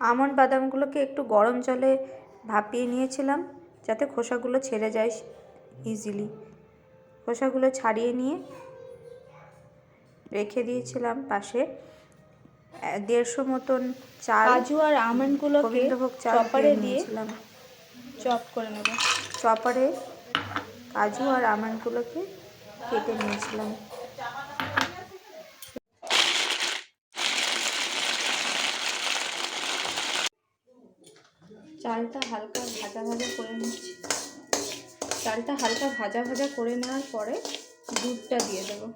Almond বাদামগুলোকে একটু গরম জলে ভাপিয়ে নিয়েছিলাম যাতে খোসাগুলো ছেড়ে যায় ইজিলি খোসাগুলো ছাড়িয়ে নিয়ে রেখে দিয়েছিলাম পাশে দেড়শো মতন চাল কাজু আর আমন্ডগুলোকে চপারে দিয়ে নিয়েছিলাম। চপ করে নেব। চপারে কাজু আর আমন্ডগুলোকে কেটে নিয়েছিলাম। চালটা হালকা ভাজা ভাজা করে নিচ্ছি। চালটা হালকা ভাজা ভাজা করে নেওয়ার পরে দুধটা দিয়ে দেবো।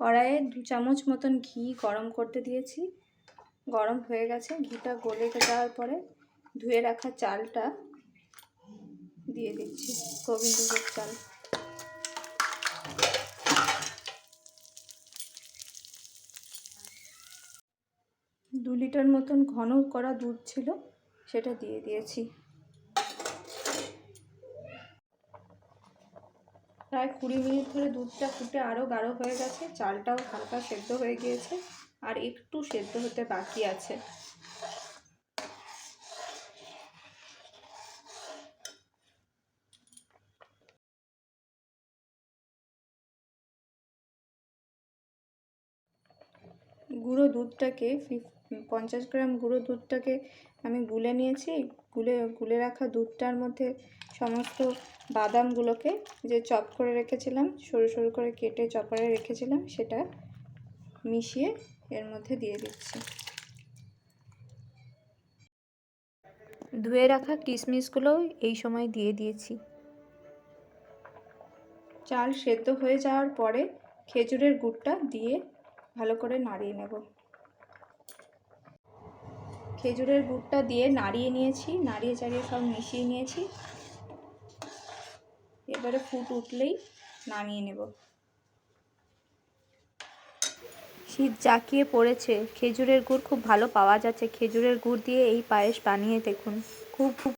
কড়াইয়ে দু চামচ মতন ঘি গরম করতে দিয়েছি। গরম হয়ে গেছে, ঘিটা গলে যাওয়ার পরে ধুয়ে রাখা চালটা দিয়ে দিচ্ছি। গোবিন্দভোগ চাল। দু লিটার মতন ঘন করা দুধ ছিল, সেটা দিয়ে দিয়েছি। প্রায় কুড়ি মিনিট ধরে দুধটা ফুটে আরও গাঢ় হয়ে গেছে, চালটাও হালকা সেদ্ধ হয়ে গিয়েছে, আর একটু সেদ্ধ হতে বাকি আছে। গুঁড়ো দুধটাকে ফিফ- পঞ্চাশ গ্রাম গুঁড়ো দুধটাকে আমি গুলে নিয়েছি। গুলে গুলে রাখা দুধটার মধ্যে সমস্ত বাদামগুলোকে যে চপ করে রেখেছিলাম, সরু সরু করে কেটে চপারে রেখেছিলাম, সেটা মিশিয়ে এর মধ্যে দিয়ে দিচ্ছি। ধুয়ে রাখা কিশমিশগুলো এই সময় দিয়ে দিয়েছি। চাল সেদ্ধ হয়ে যাওয়ার পরে খেজুরের গুড়টা দিয়ে ভালো করে নাড়িয়ে নেব। খেজুরের গুড়টা দিয়ে নাড়িয়ে নিয়েছি, নাড়িয়ে চাড়িয়ে সব মিশিয়ে নিয়েছি। এবারে ফুট উঠলেই নামিয়ে নেব। শীত জাঁকিয়ে পড়েছে, খেজুরের গুড় খুব ভালো পাওয়া যাচ্ছে। খেজুরের গুড় দিয়ে এই পায়েস বানিয়ে দেখুন, খুব খুব